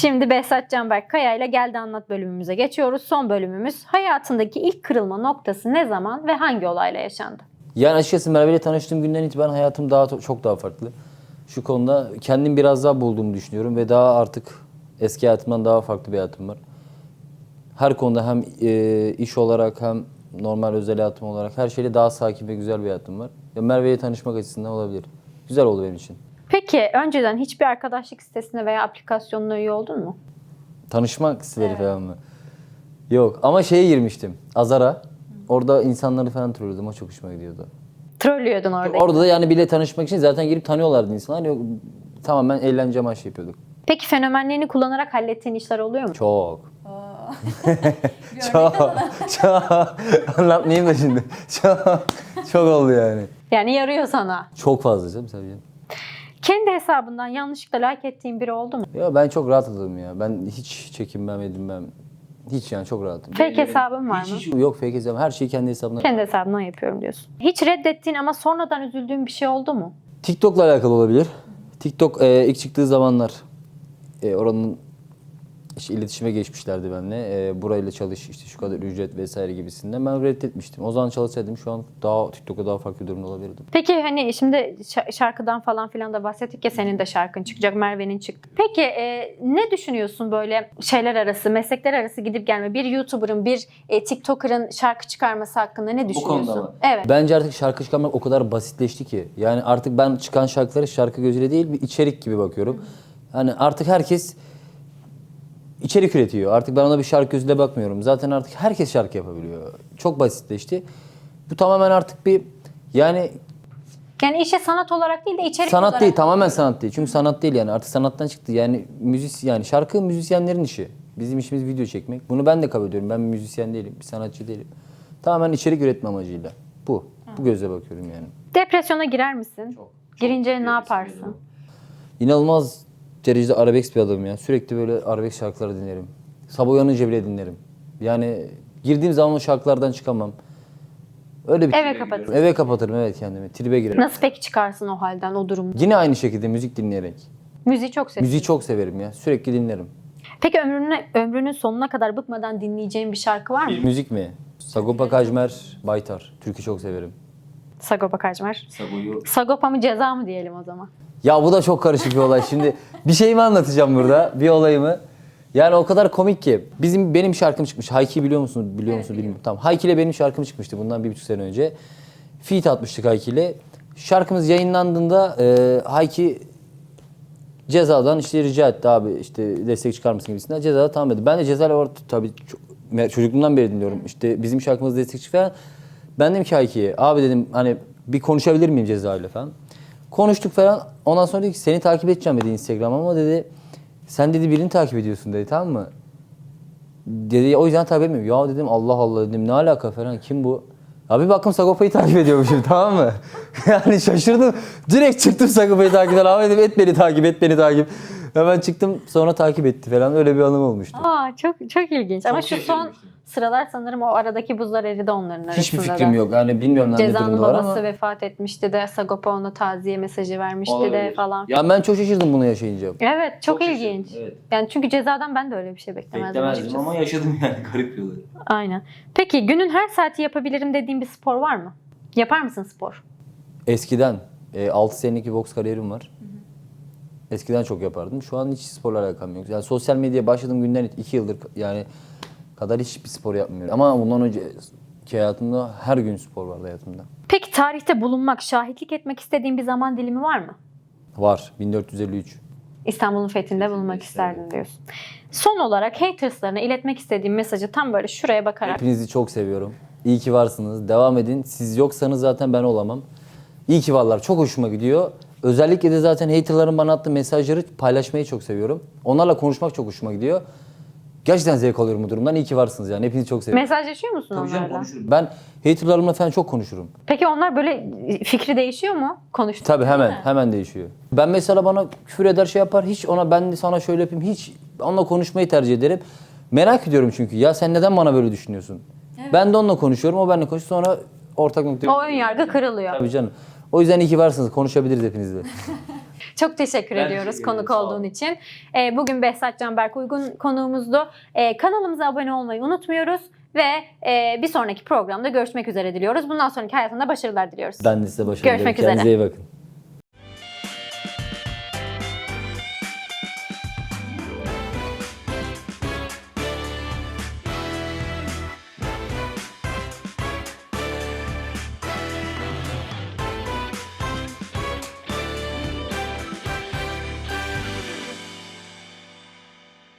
Şimdi Behzat Canberk Kaya ile Geldi Anlat bölümümüze geçiyoruz. Son bölümümüz hayatındaki ilk kırılma noktası ne zaman ve hangi olayla yaşandı? Yani açıkçası Merve ile tanıştığım günden itibaren hayatım daha çok daha farklı. Şu konuda kendim biraz daha bulduğumu düşünüyorum ve daha artık eski hayatımdan daha farklı bir hayatım var. Her konuda hem e, iş olarak hem normal özel hayatım olarak her şeyle daha sakin ve güzel bir hayatım var. Ya Merve ile tanışmak açısından olabilir. Güzel oldu benim için. Peki önceden hiçbir arkadaşlık sitesine veya aplikasyonuna üye oldun mu? Tanışmak siteleri falan mı? Yok ama şeye girmiştim. Azara. Orada insanları falan trollüyordum. O çok hoşuma gidiyordu. Trollüyordun orada. Orada da yani bile tanışmak için zaten girip tanıyorlardı insanlar. Yok, tamamen eğlence amaçlı yapıyorduk. Peki fenomenlerini kullanarak hallettiğin işler oluyor mu? Çok. çok. Çok. Anlatmayayım da şimdi. Çok. Çok oldu yani. Yani yarıyor sana. Çok fazla canım tabii canım. Kendi hesabından yanlışlıkla like ettiğin biri oldu mu? Ya ben çok rahat adamım ya. Ben hiç çekinmem edinmem. Hiç yani çok rahatım. Fake hesabın var mı? Hiç, hiç yok fake hesabım. Her şeyi kendi hesabımdan. Kendi hesabından yapıyorum diyorsun. Hiç reddettiğin ama sonradan üzüldüğün bir şey oldu mu? TikTok'la alakalı olabilir. TikTok e, ilk çıktığı zamanlar e, oranın işte iletişime geçmişlerdi benimle. E, burayla çalış işte şu kadar ücret vesaire gibisinden. Ben reddetmiştim. O zaman çalışsaydım şu an daha TikTok'a daha farklı bir durumda olabilirdim. Peki hani şimdi şa- şarkıdan falan filan da bahsettik ya senin de şarkın çıkacak, Merve'nin çıktı. Peki e, ne düşünüyorsun böyle şeyler arası, meslekler arası gidip gelme? Bir YouTuber'ın, bir e, TikToker'ın şarkı çıkarması hakkında ne düşünüyorsun? Evet. Bence artık şarkı çıkarmak o kadar basitleşti ki. Yani artık ben çıkan şarkıları şarkı gözüyle değil bir içerik gibi bakıyorum. Hani artık herkes içerik üretiyor. Artık ben ona bir şarkı gözüyle bakmıyorum. Zaten artık herkes şarkı yapabiliyor. Çok basitleşti. Bu tamamen artık bir yani Yani işe sanat olarak değil de içerik sanat olarak. değil, tamamen sanat değil. Çünkü sanat değil yani. Artık sanattan çıktı. Yani müzis yani şarkı müzisyenlerin işi. Bizim işimiz video çekmek. Bunu ben de kabul ediyorum. Ben bir müzisyen değilim, bir sanatçı değilim. Tamamen içerik üretme amacıyla. Bu. Bu gözle bakıyorum yani. Depresyona girer misin? Girince ne yaparsın? İnanılmaz derecede arabesk bir adamım ya. Sürekli böyle arabesk şarkıları dinlerim. Sabah uyanınca bile dinlerim. Yani girdiğim zaman o şarkılardan çıkamam. Öyle bir Eve kapatın. Eve kapatırım evet kendimi. Tribe girerim. Nasıl peki çıkarsın o halden, o durumda? Yine aynı şekilde müzik dinleyerek. Müziği çok seviyorum. Müziği çok severim ya. Sürekli dinlerim. Peki ömrünün, ömrünün sonuna kadar bıkmadan dinleyeceğin bir şarkı var mı? Müzik mi? Sagopa Kajmer, Baytar. Türkü çok severim. Sagopa Kajmer. Sago'yu... Sagopa mı ceza mı diyelim o zaman? Ya bu da çok karışık bir olay. Şimdi bir şeyimi anlatacağım burada. Bir olayımı. Yani o kadar komik ki. Bizim benim şarkım çıkmış. Hayki biliyor musunuz? Biliyor musunuz bilmiyorum. Tamam. Hayki ile benim şarkım çıkmıştı bundan bir buçuk sene önce. Feat atmıştık Hayki ile. Şarkımız yayınlandığında e, Hayki cezadan işte rica etti abi işte destek çıkar mısın gibisinden. Cezada tamam dedi. Ben de cezayla orada tabii çok, çocukluğumdan beri dinliyorum. İşte bizim şarkımız destek çık falan. Ben dedim ki Hayki'ye abi dedim hani bir konuşabilir miyim cezayla falan. Konuştuk falan. Ondan sonra dedi ki seni takip edeceğim dedi Instagram ama dedi sen dedi birini takip ediyorsun dedi tamam mı? Dedi o yüzden takip etmiyorum. Ya dedim Allah Allah dedim ne alaka falan kim bu? Ya bir baktım Sagopa'yı takip ediyormuşum tamam mı? yani şaşırdım. Direkt çıktım Sagopa'yı takip eden. Abi dedim et beni takip et beni takip. Hemen çıktım sonra takip etti falan öyle bir anım olmuştu. Aa çok çok ilginç. Ama şu son şaşırmıştım. sıralar sanırım o aradaki buzlar eridi onların arasında. Hiçbir da. fikrim yok. Yani bilmiyorum lan ne Ceza'nın babası ama. vefat etmişti de Sagopa ona taziye mesajı vermişti de falan. Ya ben çok şaşırdım bunu yaşayınca. Evet çok, ilginç. şaşırdım, evet. Yani çünkü cezadan ben de öyle bir şey beklemezdim. açıkçası. yaşadım yani garip bir olay. Aynen. Peki günün her saati yapabilirim dediğin bir spor var mı? Yapar mısın spor? Eskiden e, 6 senelik bir boks kariyerim var. Eskiden çok yapardım. Şu an hiç sporla alakam yok. Yani sosyal medyaya başladığım günden 2 yıldır yani kadar hiçbir spor yapmıyorum. Ama bundan önceki hayatımda her gün spor vardı hayatımda. Peki tarihte bulunmak, şahitlik etmek istediğin bir zaman dilimi var mı? Var 1453. İstanbul'un fethinde bulunmak isterdin diyorsun. Son olarak haterslarına iletmek istediğim mesajı tam böyle şuraya bakarak Hepinizi çok seviyorum. İyi ki varsınız. Devam edin. Siz yoksanız zaten ben olamam. İyi ki varlar. Çok hoşuma gidiyor. Özellikle de zaten haterların bana attığı mesajları paylaşmayı çok seviyorum. Onlarla konuşmak çok hoşuma gidiyor. Gerçekten zevk alıyorum bu durumdan. İyi ki varsınız yani. Hepinizi çok seviyorum. mesajlaşıyor musun onlarla? Ben haterlarımla falan çok konuşurum. Peki onlar böyle fikri değişiyor mu? Konuştuk. Tabii hemen hemen değişiyor. Ben mesela bana küfür eder şey yapar. Hiç ona ben de sana şöyle yapayım. Hiç onunla konuşmayı tercih ederim. Merak ediyorum çünkü. Ya sen neden bana böyle düşünüyorsun? Ben de onunla konuşuyorum. O benimle konuşuyor. Sonra ortak nokta. O ön yargı kırılıyor. Tabii canım. O yüzden iyi ki varsınız. Konuşabiliriz hepinizle. Çok teşekkür Ben ediyoruz teşekkür konuk olduğun için. Ee, bugün Behzat Canberk Uygun konuğumuzdu. Ee, kanalımıza abone olmayı unutmuyoruz ve e, bir sonraki programda görüşmek üzere diliyoruz. Bundan sonraki hayatında başarılar diliyoruz. Ben de size başarılar. Görüşmek Kendinize üzere. iyi bakın.